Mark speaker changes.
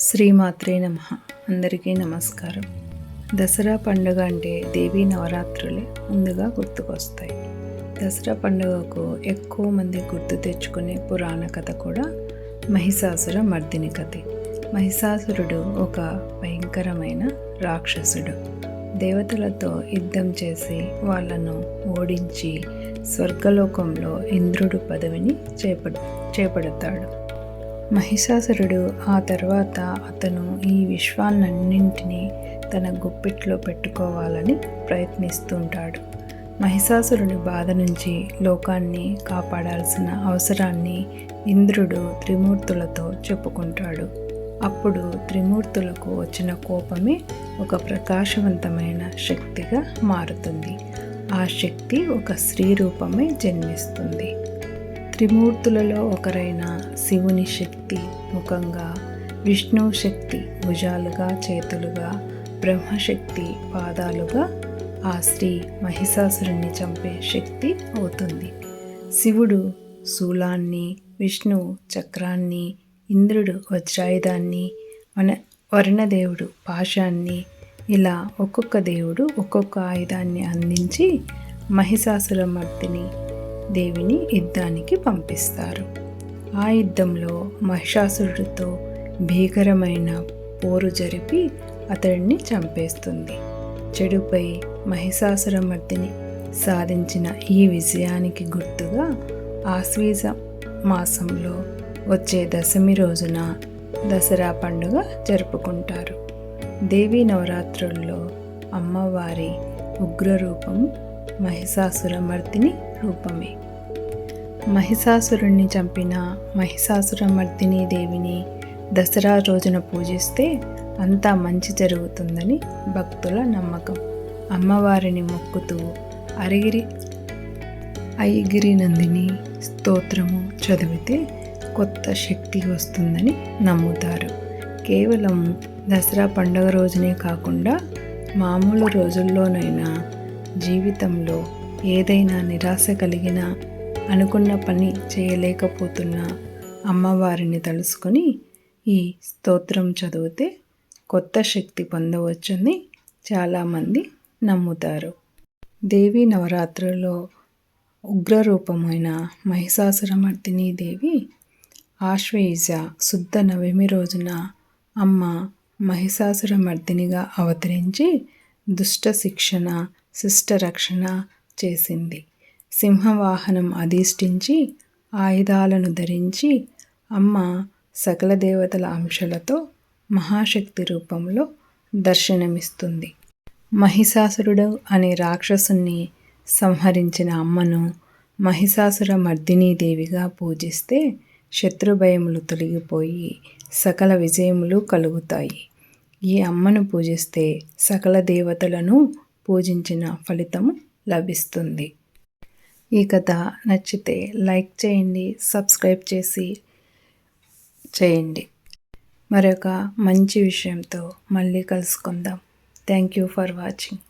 Speaker 1: శ్రీమాత్రే నమ. అందరికీ నమస్కారం. దసరా పండుగ అంటే దేవీ నవరాత్రులే ముందుగా గుర్తుకొస్తాయి. దసరా పండుగకు ఎక్కువ మంది గుర్తు తెచ్చుకునే పురాణ కథ కూడా మహిషాసుర మర్దిని కథే. మహిషాసురుడు ఒక భయంకరమైన రాక్షసుడు. దేవతలతో యుద్ధం చేసి వాళ్ళను ఓడించి స్వర్గలోకంలో ఇంద్రుడు పదవిని చేప చేపడతాడు. మహిషాసురుడు ఆ తర్వాత అతను ఈ విశ్వాలన్నింటినీ తన గుప్పిట్లో పెట్టుకోవాలని ప్రయత్నిస్తుంటాడు మహిషాసురుని బాధ నుంచి లోకాన్ని కాపాడాల్సిన అవసరాన్ని ఇంద్రుడు త్రిమూర్తులతో చెప్పుకుంటాడు. అప్పుడు త్రిమూర్తులకు వచ్చిన కోపమే ఒక ప్రకాశవంతమైన శక్తిగా మారుతుంది. ఆ శక్తి ఒక స్త్రీ రూపమే జన్మిస్తుంది. త్రిమూర్తులలో ఒకరైన శివుని శక్తి ముఖంగా విష్ణు శక్తి భుజాలుగా చేతులుగా బ్రహ్మశక్తి పాదాలుగా ఆ స్త్రీ మహిషాసురుణ్ణి చంపే శక్తి అవుతుంది. శివుడు శూలాన్ని విష్ణు చక్రాన్ని ఇంద్రుడు వజ్రాయుధాన్ని వన వరుణదేవుడు పాశాన్ని ఇలా ఒక్కొక్క దేవుడు ఒక్కొక్క ఆయుధాన్ని అందించి మహిషాసురమర్దిని దేవిని యుద్ధానికి పంపిస్తారు. ఆ యుద్ధంలో మహిషాసురుడితో భీకరమైన పోరు జరిపి అతడిని చంపేస్తుంది. చెడుపై మహిషాసురమర్దిని సాధించిన ఈ విజయానికి గుర్తుగా ఆశ్వీజ మాసంలో వచ్చే దశమి రోజున దసరా పండుగ జరుపుకుంటారు. దేవీ నవరాత్రుల్లో అమ్మవారి ఉగ్రరూపం మహిషాసురమర్దిని రూపమే. మహిషాసురుణ్ణి చంపిన మహిషాసురమర్దిని దేవిని దసరా రోజున పూజిస్తే అంతా మంచి జరుగుతుందని భక్తుల నమ్మకం. అమ్మవారిని మొక్కుతూ అరిగిరి ఐగిరి నందిని స్తోత్రము చదివితే కొత్త శక్తి వస్తుందని నమ్ముతారు. కేవలం దసరా పండుగ రోజునే కాకుండా మామూలు రోజుల్లోనైనా జీవితంలో ఏదైనా నిరాశ కలిగినా అనుకున్న పని చేయలేకపోతున్నా అమ్మవారిని తలుసుకొని ఈ స్తోత్రం చదివితే కొత్త శక్తి పొందవచ్చని చాలామంది నమ్ముతారు. దేవి నవరాత్రుల్లో ఉగ్రరూపమైన మహిషాసురమర్దిని దేవి ఆశ్వయుజ శుద్ధ నవమి రోజున అమ్మ మహిషాసురమర్దినిగా అవతరించి దుష్ట శిక్షణ శిష్ట రక్షణ చేసింది. సింహవాహనం అధిష్ఠించి ఆయుధాలను ధరించి అమ్మ సకల దేవతల అంశాలతో మహాశక్తి రూపంలో దర్శనమిస్తుంది. మహిషాసురుడు అనే రాక్షసుని సంహరించిన అమ్మను మహిషాసుర మర్దినీదేవిగా పూజిస్తే శత్రుభయములు తొలగిపోయి సకల విజయములు కలుగుతాయి. ఈ అమ్మను పూజిస్తే సకల దేవతలను పూజించిన ఫలితము లభిస్తుంది. ఈ కథ నచ్చితే లైక్ చేయండి సబ్స్క్రైబ్ చేసి చేయండి. మరొక మంచి విషయంతో మళ్ళీ కలుసుకుందాం. Thank you for watching.